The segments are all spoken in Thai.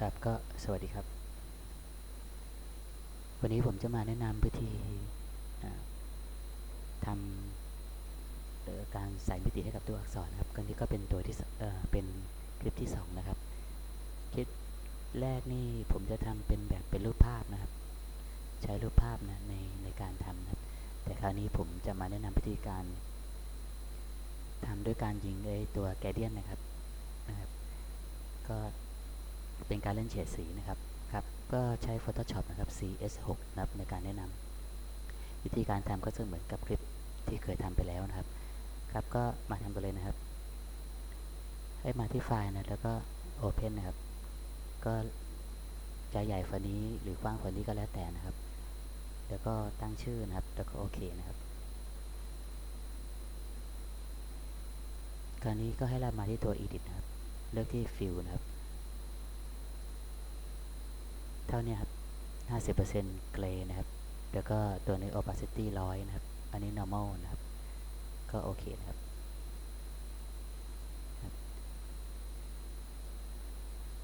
ครับก็สวัสดีครับ วันนี้ผมจะมาแนะนำวิธีทำการใส่มิติให้กับตัวอักษรนะครับก็นี้ก็เป็นตัวที่เออเป็นคลิปที่สองนะครับ คลิปแรกนี่ผมจะทำเป็นแบบเป็นรูปภาพนะครับ ใช้รูปภาพนะในในการทำนะครับ แต่คราวนี้ผมจะมาแนะนำวิธีการทำด้วยการยิงไอ้ตัวแกเดียนนะครับนะครับ ก็ เป็นการเล่นเฉดสีนะครับครับก็ใช้ Photoshop นะครับ CS6 นะครับในการแนะนำวิธีการทำก็จะเหมือนกับคลิปที่เคยทำไปแล้วนะครับ ครับก็มาทำกันเลยนะครับ ให้มาที่ไฟล์นะแล้วก็ Open นะครับ ก็จะใหญ่ฝันนี้หรือกว้างฝันนี้ก็แล้วแต่นะครับ แล้วก็ตั้งชื่อนะครับ แล้วก็โอเคนะครับคราวนี้ก็ให้เรามาที่ตัว Edit นะครับ เลือกที่ Fill นะครับ เท่านี้ครับ 50% Gray นะครับ แล้วก็ตัวนี้ Opacity 100 นะครับ อันนี้ Normal นะครับ ก็โอเคนะครับ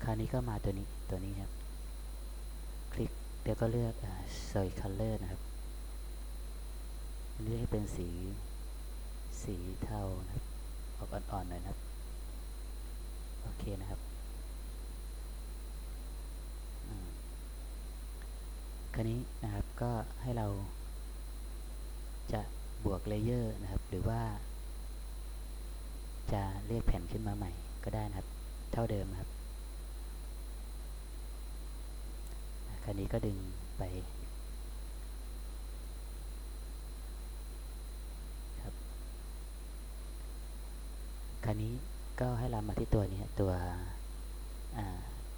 คราวนี้ก็มาตัวนี้ ตัวนี้ครับ คลิก แล้วก็เลือกอ่า Soy Color นะครับอันนี้ให้เป็นสี สีเทานะครับ ออกอ่อนๆหน่อยนะครับ โอเคนะครับอืม คราวนี้นะครับก็ให้เราจะบวกเลเยอร์นะครับ หรือว่า จะเรียกแผ่นขึ้นมาใหม่ก็ได้นะครับ เท่าเดิมครับคราวนี้ก็ดึงไปครับคราวนี้ก็ให้เรามาที่ตัวนี้ตัว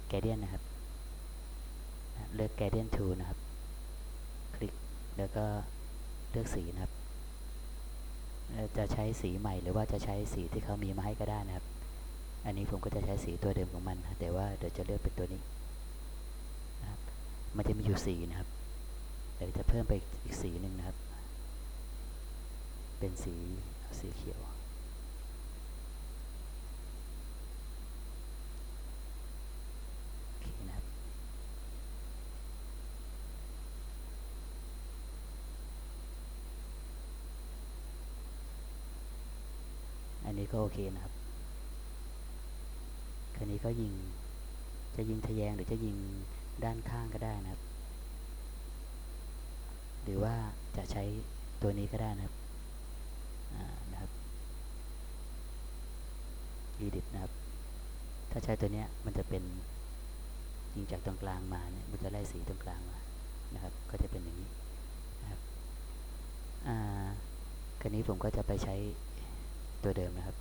แกเดียนนะครับ เลือกแกเดียนทูนะครับ คลิกแล้วก็เลือกสีนะครับ จะใช้สีใหม่หรือว่าจะใช้สีที่เขามีมาให้ก็ได้นะครับ อันนี้ผมก็จะใช้สีตัวเดิมของมัน แต่ว่าเดี๋ยวจะเลือกเป็นตัวนี้นะครับมันจะมีอยู่สีนะครับเดี๋ยวจะเพิ่มไปอีกสีหนึ่งนะครับ เป็นสีสีเขียว โอเคนะครับ อั นี้ก็โอเคนะครับ คราวนี้ก็ยิง จะยิงทะแยงหรือจะยิงด้านข้างก็ได้นะครับ หรือว่าจะใช้ตัวนี้ก็ได้นะครับนะครับ edit นะครับ ถ้าใช้ตัวเนี้ยมันจะเป็นยิงจากตรงกลางมาเนี่ยมันจะไล่สีตรงกลางมานะครับ ก็จะเป็นอย่างนี้นะครับอ่าคราวนี้ผมก็จะไปใช้ ตัวเดิมนะครับ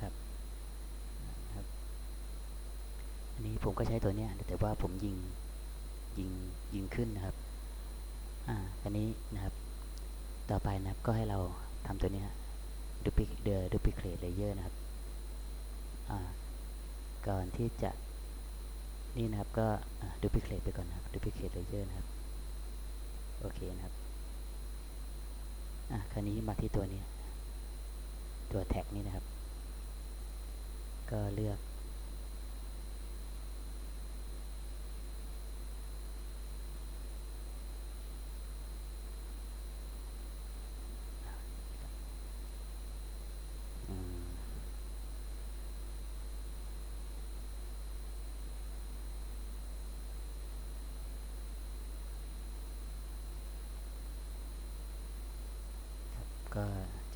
ครับครับ อันนี้ผมก็ใช้ตัวเนี้ยแต่ว่าผมยิงยิงยิงขึ้นนะครับ อ่า อันนี้นะครับ ต่อไปนะครับก็ให้เราทำตัวเนี้ย duplicate the duplicate layer นะครับ อ่า ก่อนที่จะ นี่นะครับก็ดูพิเคตไปก่อนนะครับดูพิเคตเลเยอร์นะครับ โอเคนะครับ อะ คราวนี้มาที่ตัวนี้ ตัวแท็กนี้นะครับ ก็เลือก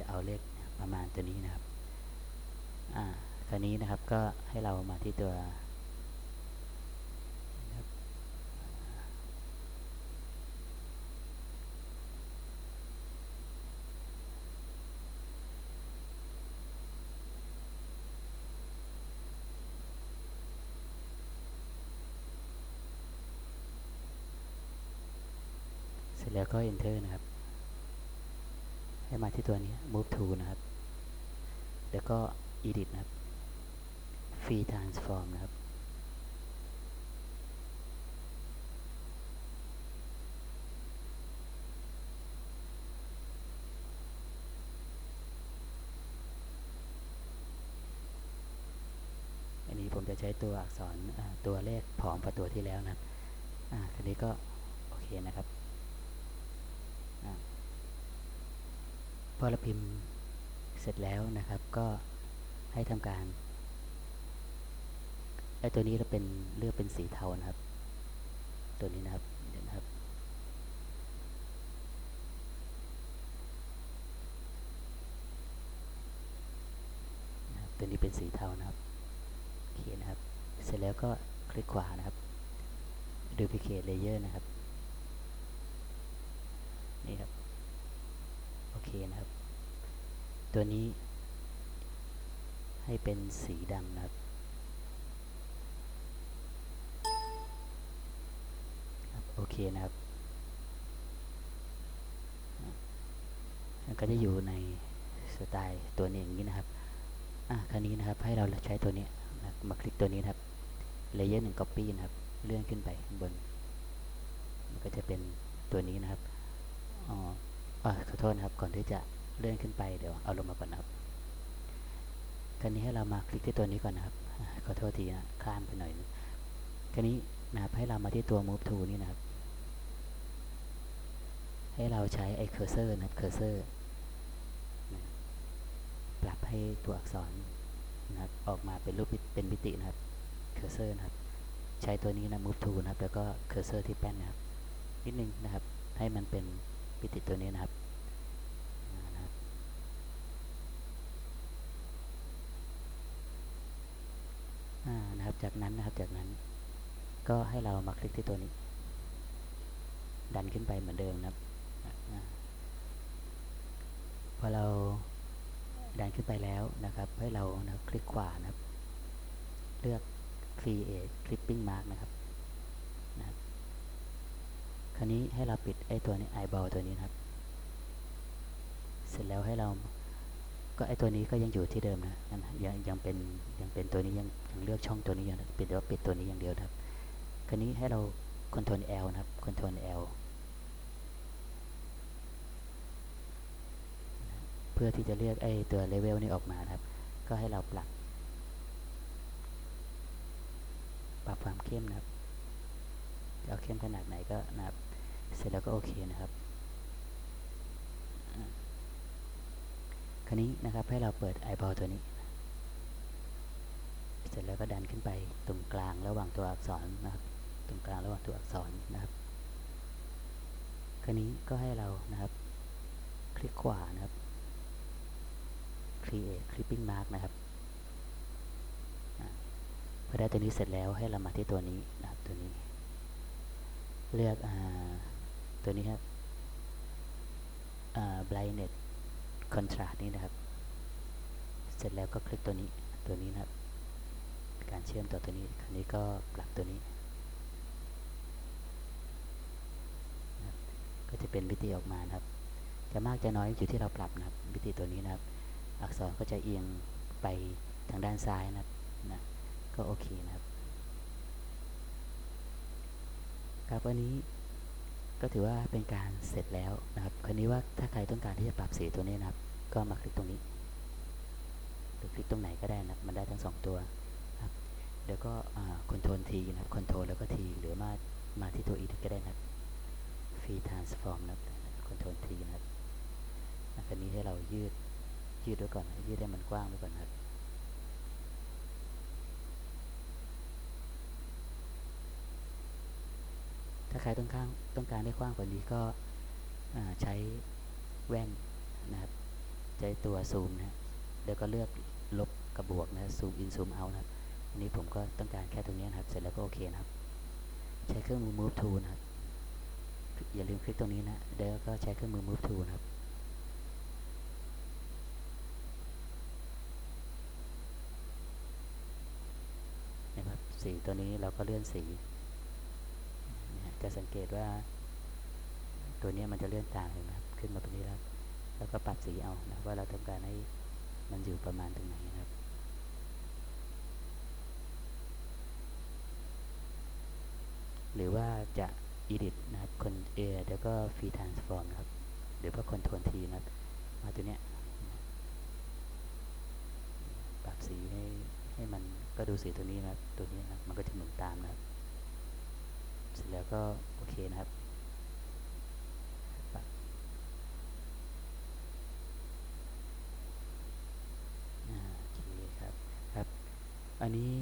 จะเอาเลขประมาณตัวนี้นะครับ อ่า คราวนี้นะครับก็ให้เรามาที่ตัวเสร็จแล้วก็ enter นะครับ ให้มาที่ตัวนี้ move to นะครับ แล้วก็ edit นะครับ free transform นะครับ อันนี้ผมจะใช้ตัวอักษรตัวเลขผอมกว่าตัวที่แล้วนะครับ อ่านี้ก็ โอเคนะครับ พอเราพิมพ์เสร็จแล้วนะครับ ก็ให้ทำการไอ้ตัวนี้เราเป็นเลือกเป็นสีเทานะครับ ตัวนี้นะครับเดี๋ยวนะครับ ตัวนี้เป็นสีเทานะครับโอเคนนะครับ เสร็จแล้วก็คลิกขวานะครับ duplicate layer นะครับ นี่ครับ เคนะครับ ตัวนี้ ให้เป็นสีดำนะครับ โอเคนะครับก็จะอยู่ในสไตล์ตัวนี้อย่างนี้นะครับ อะคราวนี้นะครับให้เราใช้ตัวนี้นะมาคลิกตัวนี้นะครับ layer หนึ่ง copy นะครับ เลื่อนขึ้นไปข้างบน มันก็จะเป็นตัวนี้นะครับ อ๋อ ขอโทษนะครับ ก่อนที่จะเลื่อนขึ้นไปเดี๋ยวเอาลงมาก่อนนะครับคราวนี้ให้เรามาคลิกที่ตัวนี้ก่อนนะครับ ขอโทษทีนะข้ามไปหน่อยคราวนี้นะครับให้เรามาที่ตัว move to นี่นะครับ ให้เราใช้ไอ้ cursor นะครับ cursor นะปรับให้ตัวอักษรนะครับออกมาเป็นรูปเป็นมิตินะครับ cursor นะครับ ใช้ตัวนี้นะ move to นะครับ แล้วก็ cursor ที่แป้นนะครับนิดนึงนะครับ ให้มันเป็น มิติตัวนี้นะครับนะครับ จากนั้นนะครับ จากนั้น ก็ให้เรามาคลิกที่ตัวนี้ ดันขึ้นไปเหมือนเดิมนะครับพอเราดันขึ้นไปแล้วนะครับ ให้เรานะคคลิกขวานะครับ เลือก create clipping mark นะครับ ราวนี้ให้เราปิดไอ้ตัวนี้ eyeball ตัวนี้นะครับ เสร็จแล้วให้เราก็ไอ้ตัวนี้ก็ยังอยู่ที่เดิมนะนนยังยังเป็นยังเป็นตัวนี้ยังยังเลือกช่องตัวนี้อยู่นะปิดว่าปิดตัวนี้อย่างเดียวครับ คราวนี้ให้เรา control L นะครับ control L นะเพื่อที่จะเรียกไอ้ตัว level นี้ออกมาครับ ก็ให้เราปรับ ปรับความเข้มนะครับเอาเข้มขนาดไหนก็นะครับ เสร็จแล้วก็โอเคนะครับคราวนี้นะครับให้เราเปิด eyeball ตัวนี้ เสร็จแล้วก็ดันขึ้นไปตรงกลางระหว่างตัวอักษรนะครับ ตรงกลางระหว่างตัวอักษรนะครับคราวนี้ก็ให้เรานะครับ คลิกขวานะครับ create clipping mark นะครับพอได้ตัวนี้เสร็จแล้วให้เรามาที่ตัวนี้นะครับตัวนี้ เลือกอ่า ตัวนี้ครับอ่า brightness contrast นี่นะครับ เสร็จแล้วก็คลิกตัวนี้ตัวนี้นะครับ การเชื่อมต่อตัวนี้คราวนี้ก็ปรับตัวนี้นะก็จะเป็นมิติออกมานะครับ จะมากจะน้อยอยู่ที่เราปรับนะครับมิติตัวนี้นะครับ อักษรก็จะเอียงไปทางด้านซ้ายนะครับนะก็โอเคนะครับครับวันนี้ ก็ถือว่าเป็นการเสร็จแล้วนะครับ คราวนี้ว่าถ้าใครต้องการที่จะปรับสีตัวนี้นะครับ ก็มาคลิกตรงนี้ หรือคลิกตรงไหนก็ได้นะครับมันได้ทั้งสองตัวนะครับเดี๋ยวก็คอนโทรลทีนะครับคอนโทรลแล้วก็ทีหรือมามาที่ตัว edit ก็ได้นะครับ free transform นะครับคอนโทรลทีนะครับคราวนี้ให้เรายืดยืดไว้ก่อนยืดให้มันกว้างไว้ก่อนนะครับ ถ้าใครต้องการต้องการให้กว้างกว่านี้ก็ใช้แว่นนะครับใช้ตัวซูมนะแล้วก็เลือกลบกับบวกนะซูมอินซูมเอานะครับอันนี้ผมก็ต้องการแค่ตรงนี้นะครับ เสร็จแล้วก็โอเคนะครับ ใช้เครื่องมือ move tool นะครับอย่าลืมคลิกตรงนี้นะแล้วก็ใช้เครื่องมือ move tool นะครับนะครับสีตัวนี้เราก็เลื่อนสี จะสังเกตว่า ตัวนี้มันจะเลื่อนต่างเลยนะครับขึ้นมาตรงนี้แล้ว แล้วก็ปรับสีเอานะว่าเราต้องการให้มันอยู่ประมาณตรงไหนนะครับหรือว่าจะ edit นะครับคนเอแล้วก็ free transform นะครับ หรือว่า control T นะครับ มาตัวเนี้ยปรับสีให้ให้มันก็ดูสีตัวนี้นะครับ ตัวนี้นะมันก็จะหมุนตามนะครับ เสร็จแล้วก็โอเคนะครับปรับอ่าโอเคครับครับอันนี้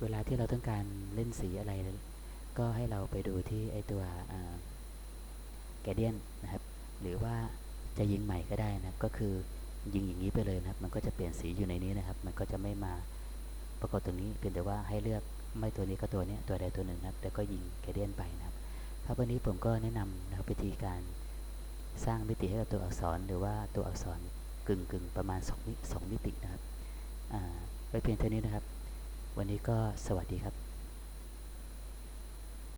เวลาที่เราต้องการเล่นสีอะไร ก็ให้เราไปดูที่ไอตัวแกเดียนนะครับ หรือว่าจะยิงใหม่ก็ได้นะครับ ก็คือยิงอย่างนี้ไปเลยนะครับ มันก็จะเปลี่ยนสีอยู่ในนี้นะครับ มันก็จะไม่มาปรากฏตรงนี้เพียงแต่ว่าให้เลือก ไม่ตัวนี้ก็ตัวนี้ตัวใดตัวหนึ่งนะครับแล้วก็ยิงแกเดียนไปนะครับครับวันนี้ผมก็แนะนำนะครับวิธีการสร้างมิติให้กับตัวอักษร หรือว่าตัวอักษรกึ่งกึ่งประมาณ2มิสองมิตินะครับไว้เพียงเท่านี้นะครับ วันนี้ก็สวัสดีครับ